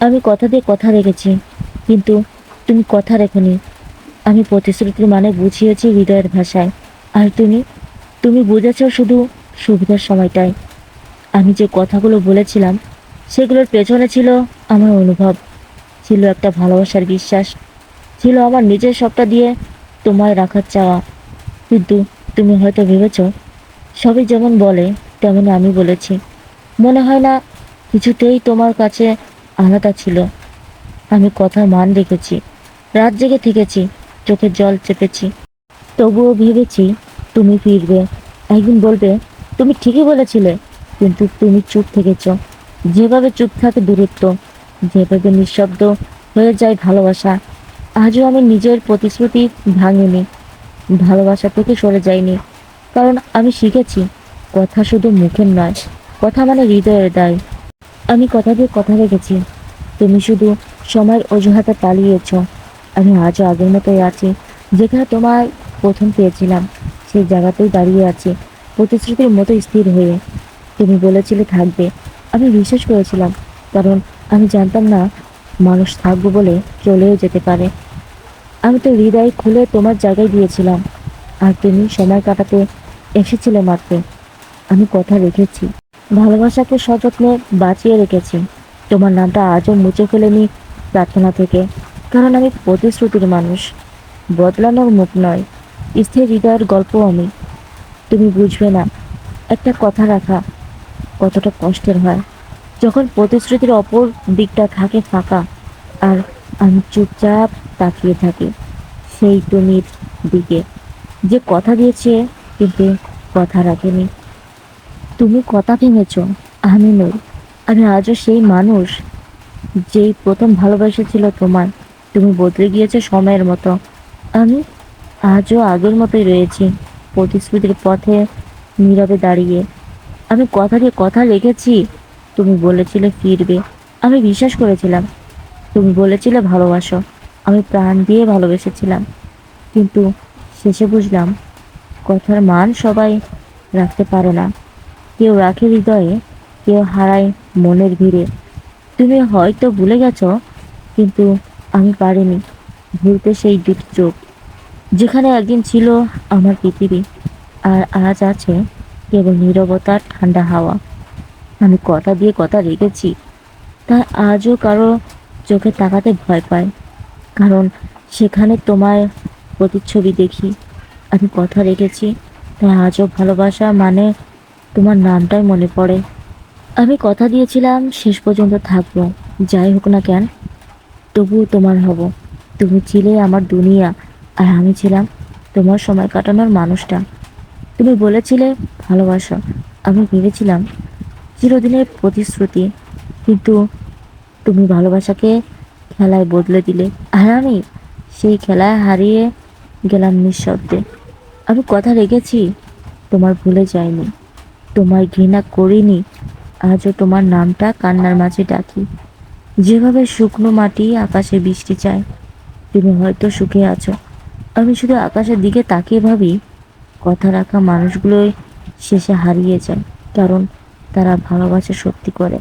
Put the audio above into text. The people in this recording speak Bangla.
আমি কথা দিয়ে কথা রেখেছি, কিন্তু তুমি কথা রেখোনি। আমি প্রতিশ্রুতির মানে বুঝিয়েছি হৃদয়ের ভাষায়। আর তুমি তুমি বুঝেছ শুধু সুবিধার সময়টায় আমি যে কথাগুলো বলেছিলাম, সেগুলোর পেছনে ছিল আমার অনুভব, ছিল একটা ভালোবাসার বিশ্বাস, ছিল আমার নিজের সবটা দিয়ে তোমায় রাখার চাওয়া। কিন্তু তুমি হয়তো ভেবেছ, সবই যেমন বলে তেমন আমি বলেছি। মনে হয় না, কিছুতেই তোমার কাছে আলাদা ছিল। আমি কথার মান রেখেছি রাত জেগে থেকেছি চোখের জল চেপেছি। তবুও ভেবেছি, তুমি ফিরবে। একদিন বলবে, তুমি ঠিকই বলেছিলে, কিন্তু তুমি চুপ থেকেছ। যেভাবে চুপ থাকে দূরত্ব, যেভাবে নিঃশব্দ হয়ে যায় ভালোবাসা, আজও আমি নিজের প্রতিশ্রুতি ভাঙিনি, ভালোবাসা থেকে সরে যাইনি। কারণ আমি শিখেছি, কথা শুধু মুখের নয়, কথা মানে হৃদয়ের দায়। আমি কথা দিয়ে কথা রেখেছি। তুমি শুধু সময়ের অজুহাতে পালিয়েছ। আমি আজও আগের মতোই আছি, যেখানে তোমায় প্রথম পেয়েছিলাম। সেই জায়গাতেই দাঁড়িয়ে আছি, প্রতিশ্রুতির মতো স্থির হয়ে। তুমি বলেছিলে থাকবে। আমি বিশ্বাস করেছিলাম, কারণ আমি জানতাম না মানুষ থাকব বলে চলেও যেতে পারে। আমি তো হৃদয় খুলে তোমার জায়গায় দিয়েছিলাম আর তুমি সময় কাটাতে এসেছিলে মাত্র। আমি কথা রেখেছি। ভালোবাসাকে সযত্নে বাঁচিয়ে রেখেছি। তোমার নামটা আজও মুছে ফেলেনি প্রার্থনা থেকে, কারণ আমি প্রতিশ্রুতির মানুষ। বদলানোর মুখ নয়, স্থির হৃদয়ের গল্প আমি। তুমি বুঝবে না, একটা কথা রাখা কতটা কষ্টের হয়। যখন প্রতিশ্রুতির অপর দিকটা থাকে ফাঁকা, আর আমি চুপচাপ তাকিয়ে থাকি সেই তুমির দিকে। যে কথা দিয়েছে, কিন্তু কথা রাখেনি। তুমি কথা ভেঙেছ আমি নই আমি আজও সেই মানুষ যেই প্রথম ভালোবাসেছিল তোমার। তুমি বদলে গিয়েছে সময়ের মতো। আমি আজও আগের মতোই রয়েছি, প্রতিশ্রুতির পথে নীরবে দাঁড়িয়ে। আমি কথা দিয়ে কথা রেখেছি তুমি বলেছিলে ফিরবে। আমি বিশ্বাস করেছিলাম, তুমি বলেছিলে ভালোবাসো। আমি প্রাণ দিয়ে ভালোবেসেছিলাম, কিন্তু শেষে বুঝলাম, কথার মান সবাই রাখতে পারে না। কেউ রাখে হৃদয়ে, কেউ হারায় মনের ভিড়ে। তুমি হয়তো ভুলে গেছ, কিন্তু আমি পারিনি ভুলতে সেই দুটি চোখ, যেখানে একদিন ছিল আমার পৃথিবী, আর আজ আছে কেবল নীরবতার ঠান্ডা হাওয়া। আমি কথা দিয়ে কথা রেখেছি, তাই আজও কারও চোখে তাকাতে ভয় পায় কারণ সেখানে তোমার প্রতিচ্ছবি দেখি। আমি কথা রেখেছি, তাই আজও ভালোবাসা মানে তোমার নামটাই মনে পড়ে। আমি কথা দিয়েছিলাম, শেষ পর্যন্ত থাকব। যাই হোক না কেন, তবুও তোমার হব। তুমি ছিলে আমার দুনিয়া, আর আমি ছিলাম তোমার সময় কাটানোর মানুষটা। তুমি বলেছিলে, ভালোবাসো। আমি ভেবেছিলাম, চিরদিনের প্রতিশ্রুতি। কিন্তু তুমি ভালোবাসাকে খেলায় বদলে দিলে। আর আমি সেই খেলায় হারিয়ে গেলাম নিঃশব্দে। আমি কথা রেখেছি, তোমার ভুলে যাইনি। তোমায় ঘৃণা করিনি, আজও তোমার নামটা কান্নার মাঝে ডাকি। যেভাবে শুকনো মাটি আকাশে বৃষ্টি চায়, তুমি হয়তো সুখে আছো। আমি শুধু আকাশের দিকে তাকিয়ে ভাবি, কথা রাখা মানুষগুলোই শেষে হারিয়ে যায়, কারণ তারা ভালোবাসা সত্যি করে।